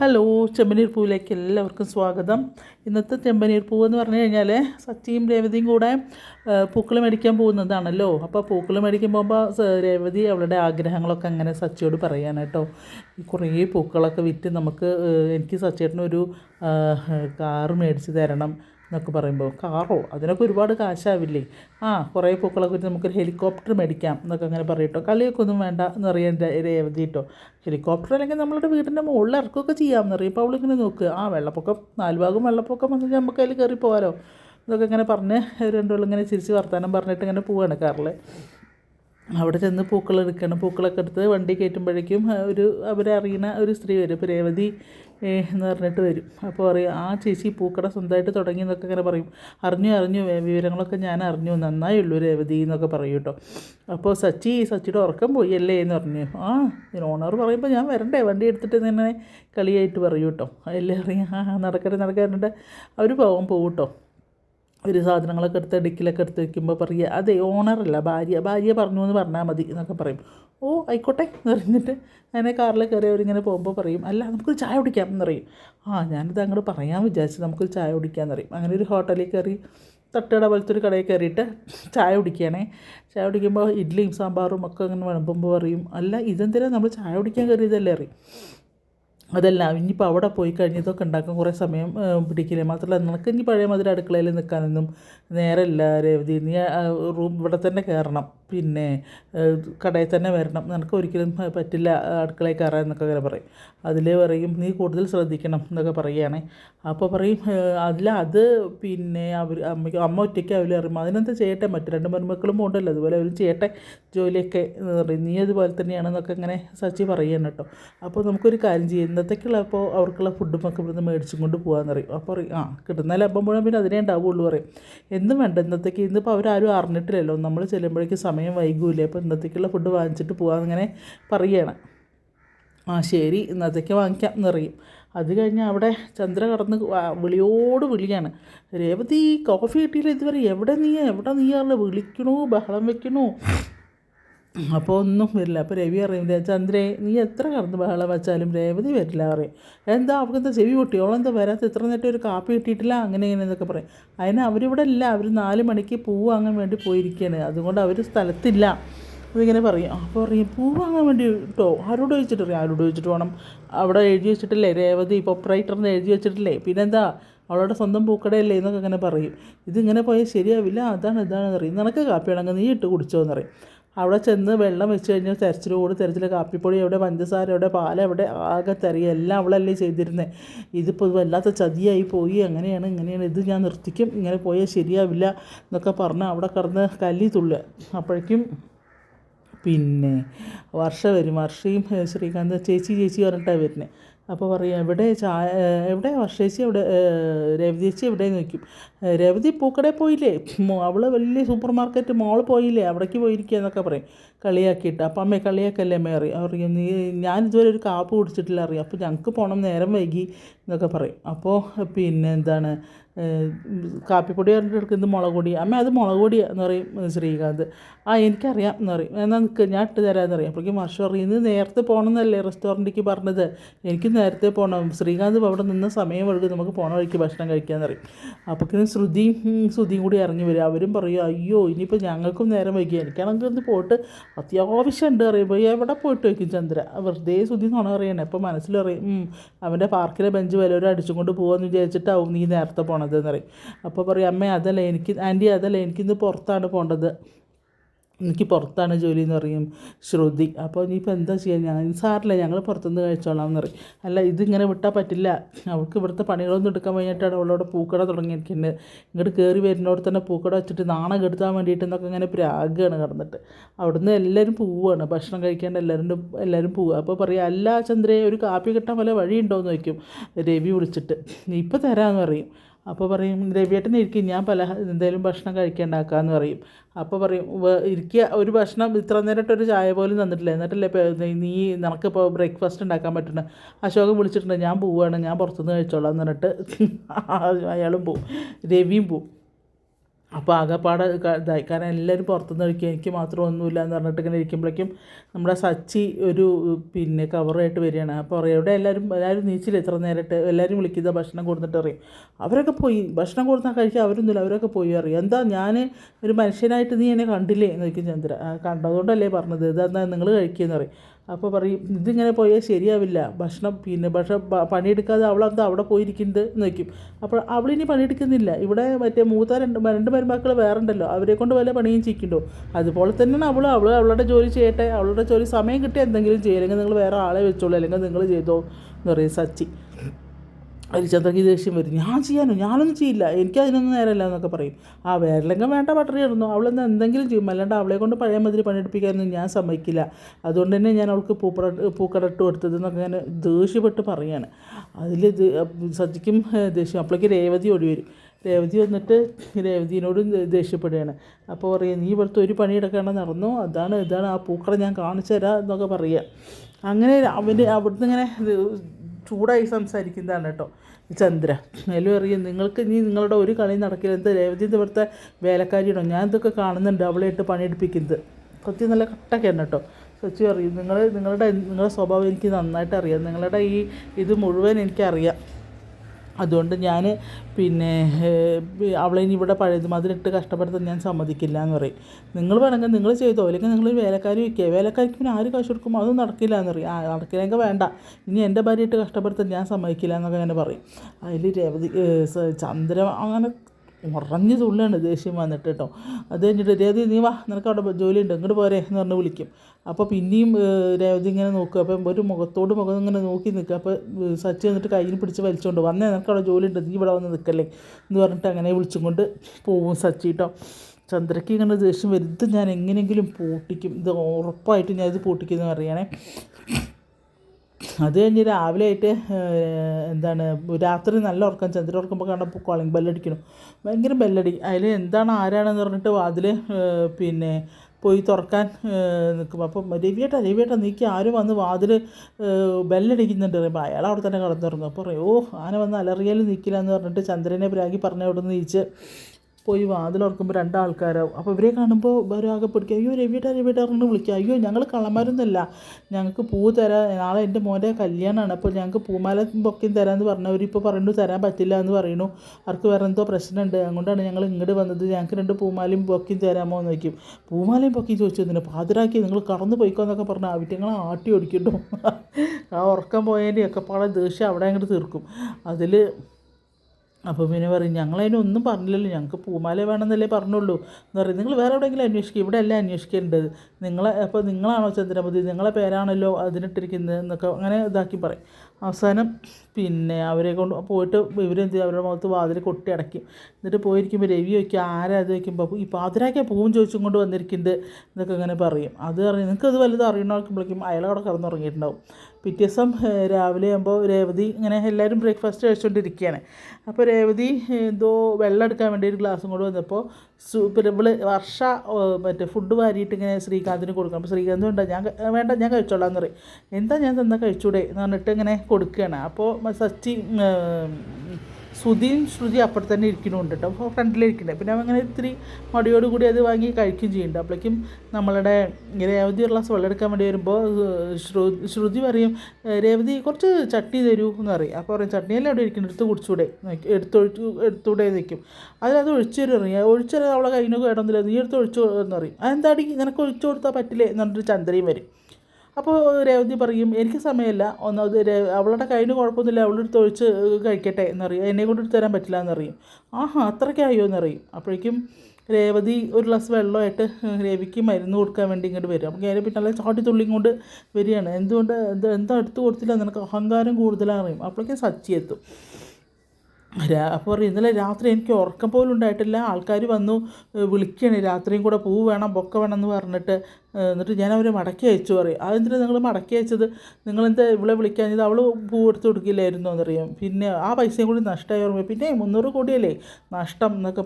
Hello ചെമ്പനീർ പൂവിലേക്ക് എല്ലാവർക്കും സ്വാഗതം. ഇന്നത്തെ ചെമ്പനീർ പൂവ് എന്ന് പറഞ്ഞു കഴിഞ്ഞാൽ സച്ചിയും രേവതിയും കൂടെ പൂക്കൾ മേടിക്കാൻ പോകുന്നതാണല്ലോ. അപ്പോൾ പൂക്കൾ മേടിക്കാൻ പോകുമ്പോൾ രേവതി അവളുടെ ആഗ്രഹങ്ങളൊക്കെ അങ്ങനെ സച്ചിയോട് പറയാനായിട്ടോ ഈ കുറേ പൂക്കളൊക്കെ വിറ്റ് നമുക്ക് എനിക്ക് സച്ചേട്ടനൊരു കാറ് മേടിച്ച് തരണം. എന്നൊക്കെ പറയുമ്പോൾ കാറോ അതിനൊക്കെ ഒരുപാട് കാശാവില്ലേ? ആ കുറേ പൂക്കളൊക്കെ വെച്ച് നമുക്കൊരു ഹെലികോപ്റ്റർ മേടിക്കാം എന്നൊക്കെ അങ്ങനെ പറയട്ടോ. കളിയൊക്കെ ഒന്നും വേണ്ട എന്ന് പറയാൻ ഹെലികോപ്റ്റർ അല്ലെങ്കിൽ നമ്മളുടെ വീടിന്റെ മുകളിൽ ഇറക്കുകയൊക്കെ ചെയ്യാമെന്ന് പറയും ഇപ്പോൾ അവളിങ്ങനെ നോക്കുക ആ വെള്ളപ്പൊക്കം നാല് ഭാഗം വെള്ളപ്പൊക്കം വന്ന് നമുക്ക് അതിൽ കയറി പോകാലോ എന്നൊക്കെ ഇങ്ങനെ പറഞ്ഞ് രണ്ടുപേരും ഇങ്ങനെ ചിരിച്ച് വർത്താനം പറഞ്ഞിട്ട് ഇങ്ങനെ പോവുകയാണ് കാറിൽ. അവിടെ ചെന്ന് പൂക്കൾ എടുക്കണം. പൂക്കളൊക്കെ എടുത്ത് വണ്ടി കയറ്റുമ്പോഴേക്കും ഒരു അവരറിയുന്ന ഒരു സ്ത്രീ വരും. ഇപ്പോൾ രേവതി എന്ന് പറഞ്ഞിട്ട് വരും. അപ്പോൾ പറയും ആ ചേച്ചി പൂക്കട സ്വന്തമായിട്ട് തുടങ്ങി എന്നൊക്കെ ഇങ്ങനെ പറയും. അറിഞ്ഞു അറിഞ്ഞു. വിവരങ്ങളൊക്കെ ഞാൻ അറിഞ്ഞു. നന്നായി ഉള്ളൂ രേവതി എന്നൊക്കെ പറയും കേട്ടോ. അപ്പോൾ സച്ചി സച്ചിയുടെ ഉറക്കം പോയി അല്ലേ എന്ന് പറഞ്ഞു. ആ ഓണർ പറയുമ്പോൾ ഞാൻ വരണ്ടേ? വണ്ടി എടുത്തിട്ട് തന്നെ കളിയായിട്ട് പറയും കേട്ടോ. അറിയാം ആ നടക്കട്ടെ നടക്കാറുണ്ട് അവർ പോകാൻ പോകും കേട്ടോ. ഒരു സാധനങ്ങളൊക്കെ എടുത്ത് ഡിക്കിലൊക്കെ എടുത്ത് വെക്കുമ്പോൾ പറയുക അതെ ഓണറല്ല ഭാര്യ ഭാര്യ പറഞ്ഞു എന്ന് പറഞ്ഞാൽ മതി എന്നൊക്കെ പറയും. ഓ ആയിക്കോട്ടെ എന്ന് പറഞ്ഞിട്ട് അങ്ങനെ കാറിൽ കയറി അവരിങ്ങനെ പോകുമ്പോൾ പറയും അല്ല നമുക്കൊരു ചായ കുടിക്കാം എന്ന് പറയും. ആ ഞാനിത് അങ്ങോട്ട് പറയാൻ വിചാരിച്ചു നമുക്കൊരു ചായ കുടിക്കാമെന്ന് പറയും. അങ്ങനെ ഒരു ഹോട്ടലിൽ കയറി തട്ടുകട പോലത്തെ ഒരു കടയിൽ കയറിയിട്ട് ചായ കുടിക്കുകയാണേ. ചായ കുടിക്കുമ്പോൾ ഇഡ്ഡലിയും സാമ്പാറും ഒക്കെ അങ്ങനെ വിളമ്പുമ്പോൾ പറയും അല്ല ഇതെന്തിനാ നമ്മൾ ചായ കുടിക്കാൻ കയറിയതല്ലേ അറിയും അതല്ല ഇനിയിപ്പോൾ അവിടെ പോയി കഴിഞ്ഞ് ഇതൊക്കെ ഉണ്ടാക്കാൻ കുറേ സമയം പിടിക്കില്ല പിടിക്കില്ലേ? മാത്രമല്ല നിനക്ക് ഇനി പഴയ മാതിരി അടുക്കളയിൽ നിൽക്കാനൊന്നും നേരമില്ല രേവതി. നീ റൂം ഇവിടെ തന്നെ കയറണം. പിന്നെ കടയിൽ തന്നെ വരണം. നിനക്ക് ഒരിക്കലും പറ്റില്ല അടുക്കളയിൽ കയറാൻ എന്നൊക്കെ അങ്ങനെ പറയും. അതിൽ പറയും നീ കൂടുതൽ ശ്രദ്ധിക്കണം എന്നൊക്കെ പറയുകയാണേ. അപ്പോൾ പറയും അല്ല അത് പിന്നെ അവർ അമ്മയ്ക്ക് അമ്മ ഒറ്റയ്ക്ക് അവർ അറിയും അതിനെന്താ ചെയ്യട്ടെ? മറ്റു രണ്ട് മരുമക്കളും പോകണ്ടല്ലോ അതുപോലെ അവർ ചെയ്യട്ടെ ജോലിയൊക്കെ എന്ന് പറയും. നീ അതുപോലെ തന്നെയാണെന്നൊക്കെ ഇങ്ങനെ സച്ചി പറയുകയാണ് കേട്ടോ. അപ്പോൾ നമുക്കൊരു കാര്യം ചെയ്യും. ഇന്നത്തേക്കുള്ള അപ്പോൾ അവർക്കുള്ള ഫുഡും ഒക്കെ ഇവിടുന്ന് മേടിച്ചും കൊണ്ട് പോകാമെന്ന് പറയും. അപ്പോൾ പറയും ആ കിട്ടുന്നാലും അപ്പം പോയാൽ പിന്നെ അതിനേ ഉണ്ടാവുള്ളൂ പറയും. എന്നും വേണ്ട. ഇന്നത്തേക്ക് ഇന്നിപ്പോൾ അവരാരും അറിഞ്ഞിട്ടില്ലല്ലോ. നമ്മൾ ചെല്ലുമ്പോഴേക്കും സമയം വൈകൂലേ. അപ്പോൾ ഇന്നത്തേക്കുള്ള ഫുഡ് വാങ്ങിച്ചിട്ട് പോകാമെന്നിങ്ങനെ പറയുകയാണ് ആ ശരി ഇന്നത്തേക്ക് വാങ്ങിക്കാം എന്നറിയും അത് കഴിഞ്ഞ് അവിടെ ചന്ദ്ര കടന്ന് വിളിയോട് വിളിയാണ്. രേവതി കോഫി കിട്ടിയില്ല ഇതുവരെ. എവിടെ നീ എവിടെ നീ വിളിക്കണോ വിളിക്കണു ബഹളം വെക്കണു. അപ്പോൾ ഒന്നും വരില്ല. അപ്പോൾ രവി അറിയും ചന്ദ്രേ നീ എത്ര കടന്ന് ബഹളം വച്ചാലും രേവതി വരില്ല പറയും. എന്താ അവൾക്ക് എന്താ ചെവി പൊട്ടി? ഓളെന്താ വരാത്ത? ഇത്ര നേരത്തെ ഒരു കാപ്പി കിട്ടിയിട്ടില്ല? അങ്ങനെ ഇങ്ങനെ എന്നൊക്കെ പറയും. അതിന് അവരിവിടെ ഇല്ല. അവർ നാല് മണിക്ക് പൂ വാങ്ങാൻ വേണ്ടി പോയിരിക്കുകയാണ് അതുകൊണ്ട് അവർ സ്ഥലത്തില്ല. അതിങ്ങനെ പറയും. അപ്പോൾ പറയും പൂ വാങ്ങാൻ വേണ്ടി കേട്ടോ ആരോട് ചോദിച്ചിട്ട് അറിയാം ആരോട് ചോദിച്ചിട്ട് വേണം അവിടെ എഴുതി വെച്ചിട്ടില്ലേ രേവതി? പൊപ്പറേറ്ററിന് എഴുതി വെച്ചിട്ടില്ലേ? പിന്നെന്താ? അവളുടെ സ്വന്തം പൂക്കടയല്ലേ? എന്നൊക്കെ ഇങ്ങനെ പറയും. ഇതിങ്ങനെ പോയാൽ ശരിയാവില്ല. അതാണ് ഇതാണ് പറയും. നിനക്ക് കാപ്പി വേണമെങ്കിൽ നീ ഇട്ട് കുടിച്ചോ പറയും. അവിടെ ചെന്ന് വെള്ളം വെച്ച് കഴിഞ്ഞാൽ തെരച്ചിൽ കൂടി. തെരച്ചിൽ കാപ്പിപ്പൊടി എവിടെ പഞ്ചസാര എവിടെ പാൽ എവിടെ ആകെ തെറിയ എല്ലാം അവളല്ലേ ചെയ്തിരുന്നത് ഇതിപ്പോൾ ഇത് വല്ലാത്ത ചതിയായി പോയി. അങ്ങനെയാണ് ഇങ്ങനെയാണ്. ഇത് ഞാൻ നിർത്തിക്കും. ഇങ്ങനെ പോയാൽ ശരിയാവില്ല എന്നൊക്കെ പറഞ്ഞ് അവിടെ കിടന്ന് കല്ലി തുള്ളുക. അപ്പോഴേക്കും പിന്നെ വർഷ വരും. വർഷയും ശ്രീകാന്ത് ചേച്ചി ചേച്ചി പറഞ്ഞിട്ടാണ് വരുന്നത്. അപ്പോൾ പറയും എവിടെ ചായ എവിടെ വർഷേച്ചി എവിടെ ഏഹ്, എവിടെ ചോദിക്കും. ഏഹ്, പൂക്കടയിൽ പോയില്ലേ? അവൾ വലിയ സൂപ്പർ മാർക്കറ്റ് മോൾ പോയില്ലേ? അവിടേക്ക് പോയിരിക്കുക എന്നൊക്കെ പറയും. കളിയാക്കിയിട്ട് അപ്പം അമ്മയെ കളിയാക്കല്ലേ അമ്മ? അറിയും അറിയും നീ ഞാൻ ഇതുവരെ ഒരു കാപ്പ് കുടിച്ചിട്ടില്ല അറിയാം അപ്പോൾ ഞങ്ങൾക്ക് പോകണം നേരം വൈകി എന്നൊക്കെ പറയും. അപ്പോൾ പിന്നെ എന്താണ് കാപ്പിപ്പൊടി പറഞ്ഞിട്ട് എടുക്കുന്നത് മുളക് പൊടി. അമ്മ അത് മുളക് പൊടിയാന്ന് പറയും ശ്രീകാന്ത്. ആ എനിക്കറിയാം എന്ന് പറയും. എന്നാൽ നിൽക്കുക ഞാൻ ഇട്ട് തരാമെന്ന് പറയും. അപ്പോഴേക്കും വർഷം പറയും ഇന്ന് നേരത്തെ പോകണമെന്നല്ലേ റെസ്റ്റോറന്റിലേക്ക് പറഞ്ഞത്? എനിക്ക് നേരത്തെ പോകണം ശ്രീകാന്ത് അവിടെ നിന്ന് സമയം വഴുകി നമുക്ക് പോണ വഴിക്ക് ഭക്ഷണം കഴിക്കാമെന്ന് പറയും. അപ്പോഴേക്കും ശ്രുതിയും ശ്രുതിയും കൂടി ഇറങ്ങി വരും. അവരും പറയും അയ്യോ ഇനിയിപ്പോൾ ഞങ്ങൾക്കും നേരം വൈകി എനിക്കാണെങ്കിൽ ഒന്ന് പോയിട്ട് അത്യാവശ്യം ഉണ്ട് അറിയുമ്പോൾ എവിടെ പോയിട്ട് വയ്ക്കും ചന്ദ്ര? വെറുതെ ശ്രുതി നുണ പറയണേ. അപ്പോൾ മനസ്സിലറിയും അവന്റെ പാർക്കിലെ ബെഞ്ച് വല്ലവരും അടിച്ചും കൊണ്ട് പോകുമെന്ന് വിചാരിച്ചിട്ടാവും നീ നേരത്തെ പോണത്. എന്ന് പറയും. അപ്പോൾ പറയും അമ്മേ അതല്ല എനിക്ക് ആന്റി അതല്ല എനിക്കിന്ന് പുറത്താണ് പോകേണ്ടത് എനിക്ക് പുറത്താണ് ജോലി എന്ന് പറയും ശ്രുതി. അപ്പോൾ ഇനിയിപ്പോൾ എന്താ ചെയ്യാൻ ഞാൻ സാറില്ല ഞങ്ങൾ പുറത്തുനിന്ന് കഴിച്ചോളാം എന്ന് പറയും. അല്ല ഇതിങ്ങനെ വിട്ടാൽ പറ്റില്ല. അവൾക്ക് ഇവിടുത്തെ പണികളൊന്നും എടുക്കാൻ കഴിഞ്ഞിട്ടാണ് അവളോട് പൂക്കട തുടങ്ങിയിരിക്കുന്നത്. ഇങ്ങോട്ട് കയറി വരുന്നോട് തന്നെ പൂക്കട വെച്ചിട്ട് നാണം കെടുത്താൻ വേണ്ടിയിട്ട് എന്നൊക്കെ ഇങ്ങനെ പ്രാഗാണ് കിടന്നിട്ട്. അവിടുന്ന് എല്ലാവരും പോവുകയാണ് ഭക്ഷണം കഴിക്കാണ്ട് എല്ലാവരും എല്ലാവരും പോവുക അപ്പോൾ പറയും അല്ല ചന്ദ്രയെ ഒരു കാപ്പി കിട്ടാൻ വല്ല വഴിയുണ്ടോ എന്ന് ചോദിക്കും രവി വിളിച്ചിട്ട്. ഇപ്പോൾ തരാമെന്ന് പറയും. അപ്പോൾ പറയും രവിയേട്ടൻ ഇരിക്കും ഞാൻ പല എന്തെങ്കിലും ഭക്ഷണം കഴിക്കേണ്ടാക്കാന്ന് പറയും. അപ്പോൾ പറയും "വേ- ഇരിക്കുക ഒരു ഭക്ഷണം ഇത്ര നേരമായിട്ട് ഒരു ചായ പോലും തന്നിട്ടില്ല. എന്നിട്ടല്ലേ നീ നിനക്കിപ്പോൾ ബ്രേക്ക്ഫാസ്റ്റ് ഉണ്ടാക്കാൻ പറ്റുന്നത്? അശോകം വിളിച്ചിട്ടുണ്ട് ഞാൻ പോവുകയാണ് ഞാൻ പുറത്തുനിന്ന് കഴിച്ചോളാം എന്ന് പറഞ്ഞിട്ട് അയാളും പോവും രവിയും പോവും. അപ്പോൾ ആകെപ്പാടെ ഇതായി. കാരണം എല്ലാവരും പുറത്തുനിന്ന് കഴിക്കുക എനിക്ക് മാത്രം ഒന്നുമില്ല എന്ന് പറഞ്ഞിട്ട് ഇങ്ങനെ ഇരിക്കുമ്പോഴേക്കും നമ്മുടെ സച്ചി ഒരു പിന്നെ കവറായിട്ട് വരികയാണ്. അപ്പോൾ എവിടെ എല്ലാവരും എല്ലാവരും നീച്ചില്ല ഇത്ര നേരിട്ട് എല്ലാവരും വിളിക്കുന്ന ഭക്ഷണം കൊടുത്തിട്ട് അറിയും അവരൊക്കെ പോയി. ഭക്ഷണം കൊടുത്താൽ കഴിക്കുക അവരൊന്നുമില്ല. അവരൊക്കെ പോയി അറിയാം എന്താ ഞാൻ ഒരു മനുഷ്യനായിട്ട് നീ എന്നെ കണ്ടില്ലേ? എന്ന് ചോദിക്കും ചന്ദ്ര. "ആ, കണ്ടതുകൊണ്ടല്ലേ പറഞ്ഞത്. ഇതെന്താ നിങ്ങൾ കഴിക്കുകയെന്ന് പറയും. അപ്പോൾ പറയും ഇതിങ്ങനെ പോയാൽ ശരിയാവില്ല. ഭക്ഷണം പിന്നെ ഭക്ഷണം പണിയെടുക്കാതെ അവളെന്താ അവിടെ പോയിരിക്കുന്നത്? എന്ന് വയ്ക്കും. അപ്പോൾ അവളിനി പണിയെടുക്കുന്നില്ല. ഇവിടെ മറ്റേ മൂത്ത രണ്ട് രണ്ട് മരുമക്കൾ വേറെ ഉണ്ടല്ലോ അവരെ കൊണ്ട് വല്ല പണിയും ചെയ്യിക്കണ്ടോ അതുപോലെ തന്നെയാണ് അവൾ അവൾ അവളുടെ ജോലി ചെയ്യട്ടെ. അവളുടെ ജോലി സമയം കിട്ടിയ എന്തെങ്കിലും ചെയ്യുക അല്ലെങ്കിൽ നിങ്ങൾ വേറെ ആളെ വെച്ചോളൂ. അല്ലെങ്കിൽ നിങ്ങൾ ചെയ്തോ എന്ന് പറയും സച്ചി. ഹരിചന്ദ്രക്ക് ദേഷ്യം വരും. ഞാൻ ചെയ്യാനോ? ഞാനൊന്നും ചെയ്യില്ല. എനിക്ക് അതിനൊന്നും നേരമല്ല എന്നൊക്കെ പറയും. ആ വേറെല്ലെങ്കിൽ വേണ്ട പട്ടറി ഇടുന്നു അവളെന്ന് എന്തെങ്കിലും ചെയ്യും. അല്ലാണ്ട് അവളെ കൊണ്ട് പഴയ മതിരി പണിയെടുപ്പിക്കാനൊന്നും ഞാൻ സമ്മതിക്കില്ല. അതുകൊണ്ട് തന്നെ ഞാൻ അവൾക്ക് പൂപ്പട പൂക്കടട്ട് കൊടുത്തത് എന്നൊക്കെ ഞാൻ ദേഷ്യപ്പെട്ട് പറയാണ്. അതിൽ സജിക്കും ദേഷ്യം. അപ്പോഴേക്ക് രേവതി ഓടി വരും. രേവതി വന്നിട്ട് രേവതിനോടും ദേഷ്യപ്പെടുകയാണ്. അപ്പോൾ പറയും നീ ഇവിടുത്തെ ഒരു പണിയെടുക്കാണ്ട് നടന്നു? അതാണ് ഇതാണ് ആ പൂക്കട ഞാൻ കാണിച്ചു തരാം എന്നൊക്കെ പറയുക. അങ്ങനെ അവന്റെ അവിടുന്ന് ഇങ്ങനെ ചൂടായി സംസാരിക്കുന്നതാണ് കേട്ടോ. ചന്ദ്ര എല്ലാം അറിയാം നിങ്ങൾക്ക് ഇനി നിങ്ങളുടെ ഒരു കളി നടക്കില്ല. എന്ത് രേവതി ഇവിടുത്തെ വേലക്കാരിയാണോ? ഞാൻ ഇതൊക്കെ കാണുന്നുണ്ട് അവളെ ഇട്ട് പണിയെടുപ്പിക്കുന്നത്. സത്യം നല്ല കട്ടൊക്കെയാണ് കേട്ടോ. സച്ചി അറിയും നിങ്ങൾ നിങ്ങളുടെ നിങ്ങളുടെ സ്വഭാവം എനിക്ക് നന്നായിട്ട് അറിയാം. നിങ്ങളുടെ ഈ ഇത് മുഴുവൻ എനിക്കറിയാം. അതുകൊണ്ട് ഞാൻ പിന്നെ അവളെ ഇനി ഇവിടെ പഴയത് മതിലിട്ട് കഷ്ടപ്പെടുത്താൻ ഞാൻ സമ്മതിക്കില്ല എന്ന് പറയും. നിങ്ങൾ വേണമെങ്കിൽ നിങ്ങൾ ചെയ്തോ അല്ലെങ്കിൽ നിങ്ങൾ വേലക്കാരി വയ്ക്കുക വേലക്കാരിക്ക് പിന്നെ ആര് കാശ് കൊടുക്കും? അതൊന്നും നടക്കില്ല എന്ന് പറയും. ആ നടക്കില്ലെങ്കിൽ വേണ്ട. ഇനി എന്റെ ഭാര്യ ഇട്ട് കഷ്ടപ്പെടുത്താൻ ഞാൻ സമ്മതിക്കില്ല എന്നൊക്കെ അങ്ങനെ പറയും. അതിൽ രേവതി ചന്ദ്ര അങ്ങനെ ഉറഞ്ഞു തുള്ളിയാണ് ദേഷ്യം വന്നിട്ട് കേട്ടോ. അത് കഴിഞ്ഞിട്ട് രേവതി നീ വാ നിനക്ക് അവിടെ ജോലി ഉണ്ട് ഇങ്ങോട്ട് പോരെ എന്ന് പറഞ്ഞ് വിളിക്കും. അപ്പോൾ പിന്നെയും രേവതി ഇങ്ങനെ നോക്കുക. അപ്പം ഒരു മുഖത്തോട് മുഖം ഇങ്ങനെ നോക്കി നിൽക്കുക. അപ്പോൾ സച്ചി വന്നിട്ട് കയ്യിൽ പിടിച്ച് വലിച്ചുകൊണ്ട് വന്നേ നിനക്ക് അവിടെ ജോലി ഉണ്ട് നീ ഇവിടെ വന്ന് നിൽക്കല്ലേ എന്ന് പറഞ്ഞിട്ട് അങ്ങനെ വിളിച്ചും കൊണ്ട് പോവും സച്ചി കേട്ടോ. ചന്ദ്രയ്ക്ക് ഇങ്ങനെ ദേഷ്യം വരും ഇത് ഞാൻ എങ്ങനെയെങ്കിലും പൂട്ടിക്കും. ഇത് ഉറപ്പായിട്ട് ഞാനിത് ഇത് പൂട്ടിക്കുമെന്ന് അറിയണേ അത് കഴിഞ്ഞ് രാവിലെ ആയിട്ട് എന്താണ് രാത്രി നല്ല ഉറക്കം ചന്ദ്ര ഉറക്കുമ്പോൾ കണ്ടപ്പോൾ കോളിംഗ് ബെല്ലടിക്കണം ഭയങ്കര ബെല്ലടി അതിൽ എന്താണ് ആരാണെന്ന് പറഞ്ഞിട്ട് വാതിൽ പിന്നെ പോയി തുറക്കാൻ നിൽക്കും അപ്പം രവിയേട്ടാ രവിയേട്ടാ നീക്കി ആരും വന്ന് വാതിൽ ബെല്ലടിക്കുന്നുണ്ട് പറയുമ്പോൾ അയാൾ അവിടെ തന്നെ കിടന്നുറങ്ങും. അപ്പോൾ പറയും ഓ ആന വന്ന് അലറിയാലും നിൽക്കില്ല എന്ന് പറഞ്ഞിട്ട് ചന്ദ്രനെ പ്രാഗി പറഞ്ഞ അവിടെ നിന്ന് നീച്ച് പോയി വാതിൽ ഉറക്കുമ്പോൾ രണ്ടാൾക്കാരാവും. അപ്പോൾ ഇവരെ കാണുമ്പോൾ ഒരാകെ പിടിക്കുക അയ്യോ രവിയേട്ടാ രവിയേട്ടാ പറഞ്ഞ് വിളിക്കുക അയ്യോ ഞങ്ങൾ കള്ളന്മാരൊന്നുമല്ല ഞങ്ങൾക്ക് പൂ തരാം. നാളെ എന്റെ മോന്റെ കല്യാണമാണ് അപ്പോൾ ഞങ്ങൾക്ക് പൂമാല പൊക്കിയും തരാമെന്ന് പറഞ്ഞവരിപ്പോൾ പറയുന്നു തരാൻ പറ്റില്ല എന്ന് പറയുന്നു. അവർക്ക് വേറെ എന്തോ പ്രശ്നമുണ്ട് അതുകൊണ്ടാണ് ഞങ്ങൾ ഇങ്ങോട്ട് വന്നത്. ഞങ്ങൾക്ക് രണ്ട് പൂമാലയും പൊക്കിയും തരാമോ എന്ന് ചോദിക്കും. പൂമാലയും പൊക്കിയും ചോദിച്ചു തന്നെ പാതിരാക്കി നിങ്ങൾ കടന്നു പോയിക്കോ എന്നൊക്കെ പറഞ്ഞാൽ അവിടെ ഞങ്ങൾ ആട്ടി ഓടിക്കട്ടോ ആ ഉറക്കം പോയതിന്റെ ഒക്കെ പാടെ ദേഷ്യം അവിടെ അങ്ങോട്ട് തീർക്കും. അതിൽ അപ്പോൾ പിന്നെ പറയും ഞങ്ങളതിനെ ഒന്നും പറഞ്ഞില്ലല്ലോ ഞങ്ങൾക്ക് പൂമാല വേണമെന്നല്ലേ പറഞ്ഞുള്ളൂ. എന്ന് പറയും നിങ്ങൾ വേറെ എവിടെയെങ്കിലും അന്വേഷിക്കുക ഇവിടെ അല്ല അന്വേഷിക്കേണ്ടത്? നിങ്ങളെ അപ്പോൾ നിങ്ങളാണോ ചന്ദ്രമതി? നിങ്ങളെ പേരാണല്ലോ അതിനിട്ടിരിക്കുന്നത്? എന്നൊക്കെ അങ്ങനെ ഇതാക്കി പറയും. അവസാനം പിന്നെ അവരെ കൊണ്ട് പോയിട്ട് ഇവരെന്ത് ചെയ്യും? അവരുടെ മുഖത്ത് വാതിൽ കൊട്ടി അടയ്ക്കും. എന്നിട്ട് പോയിരിക്കുമ്പോൾ രവി വയ്ക്കുക ആരാ വയ്ക്കുമ്പോൾ ഈ പാതിരാക്കിയ പൂവും ചോദിച്ചും കൊണ്ട് വന്നിരിക്കുന്നത് എന്നൊക്കെ അങ്ങനെ പറയും. അത് അറിയും നിങ്ങൾക്കത് വലുത് അറിയണമാക്കുമ്പോഴേക്കും അയാൾ അവിടെ കിടന്നുറങ്ങിയിട്ടുണ്ടാവും. പിറ്റേ ദിവസം രാവിലെ ആകുമ്പോൾ രേവതി ഇങ്ങനെ എല്ലാവരും ബ്രേക്ക്ഫാസ്റ്റ് കഴിച്ചുകൊണ്ടിരിക്കുകയാണ് അപ്പോൾ രേവതി എന്തോ വെള്ളം എടുക്കാൻ വേണ്ടി ഒരു ഗ്ലാസ്സും കൊണ്ട് വന്നപ്പോൾ പിന്നെ ഇവൾ വർഷ മറ്റേ ഫുഡ് വാരിയിട്ട് ഇങ്ങനെ ശ്രീകാന്തിന് കൊടുക്കണം. അപ്പോൾ ശ്രീകാന്ത് വേണ്ട ഞാൻ വേണ്ട ഞാൻ കഴിച്ചോളാം എന്ന് പറയും. എന്താ ഞാൻ തന്നാൽ കഴിച്ചൂടെ എന്ന് പറഞ്ഞിട്ട് ഇങ്ങനെ കൊടുക്കുകയാണ്. അപ്പോൾ സച്ചി ശ്രുതിയും ശ്രുതി അപ്പുറത്ത് തന്നെ ഇരിക്കുന്നുണ്ട് കേട്ടോ അപ്പോൾ ഫ്രണ്ടിലിരിക്കുന്നുണ്ട് പിന്നെ അങ്ങനെ ഇത്തിരി മടിയോട് കൂടി അത് വാങ്ങി കഴിക്കുകയും ചെയ്യുന്നുണ്ട്. അപ്പോഴേക്കും നമ്മളുടെ രേവതി ഒരു ഗ്ലാസ് വെള്ളം എടുക്കാൻ വേണ്ടി വരുമ്പോൾ ശ്രു ശ്രുതി പറയും രേവതി കുറച്ച് ചട്നി തരൂ എന്ന് പറയും. അപ്പോൾ പറയും ചട്ടിയെല്ലാം അവിടെ ഇരിക്കുന്നു എടുത്ത് കുടിച്ചൂടെ? എടുത്തൊഴിച്ചു എടുത്തൂടെ? നിൽക്കും അതിലത് ഒഴിച്ചു തരും അറിയാം ഒഴിച്ചു തരാൻ അവളെ കയ്യിനൊക്കെ ഇടുന്നില്ല നീ എടുത്ത് ഒഴിച്ചു എന്ന് പറയും. അതെന്താടി? നിനക്ക് ഒഴിച്ചു കൊടുത്താൽ പറ്റില്ലേ? എന്നൊരു ചന്ദ്രയും വരും. അപ്പോൾ രേവതി പറയും എനിക്ക് സമയമില്ല. ഒന്നാമത് അവളുടെ കയ്യിൽ കുഴപ്പമൊന്നുമില്ല. അവളെടുത്ത് ഒഴിച്ച് കഴിക്കട്ടെ എന്നറിയും. എന്നെ കൊണ്ട് തരാൻ പറ്റില്ല എന്നറിയും. ആഹാ അത്രയ്ക്കായോ എന്നറിയും. അപ്പോഴേക്കും രേവതി ഒരു ഗ്ലാസ് വെള്ളമായിട്ട് രവിക്ക് മരുന്ന് കൊടുക്കാൻ വേണ്ടി ഇങ്ങോട്ട് വരും. അപ്പോൾ കയറി പിന്നെ ചാട്ടി തുള്ളിയും കൊണ്ട് വരികയാണ്. എന്തുകൊണ്ട് എന്താ എന്താ എടുത്ത് കൊടുത്തില്ല? നിനക്ക് അഹങ്കാരം കൂടുതലാണ് അറിയും. അപ്പോഴേക്കും സച്ചി എത്തും. അപ്പോൾ പറയും ഇന്നലെ രാത്രി എനിക്ക് ഉറക്കം പോലും ഉണ്ടായിട്ടില്ല. ആൾക്കാർ വന്നു വിളിക്കണം. രാത്രിയും കൂടെ പൂ വേണം ബൊക്ക വേണം എന്ന് പറഞ്ഞിട്ട് എന്നിട്ട് ഞാൻ അവരെ മടക്കി അയച്ചു പറയും. അതെന്തിനാ നിങ്ങൾ മടക്കി അയച്ചത്? നിങ്ങളെന്താ ഇവളെ വിളിക്കാഞ്ഞത് അവൾ പൂ എടുത്ത് കൊടുക്കില്ലായിരുന്നോ എന്നറിയാം. പിന്നെ ആ പൈസയും കൂടി നഷ്ടമായി ഓർമ്മ പിന്നെ മുന്നൂറ് കോടിയല്ലേ നഷ്ടം എന്നൊക്കെ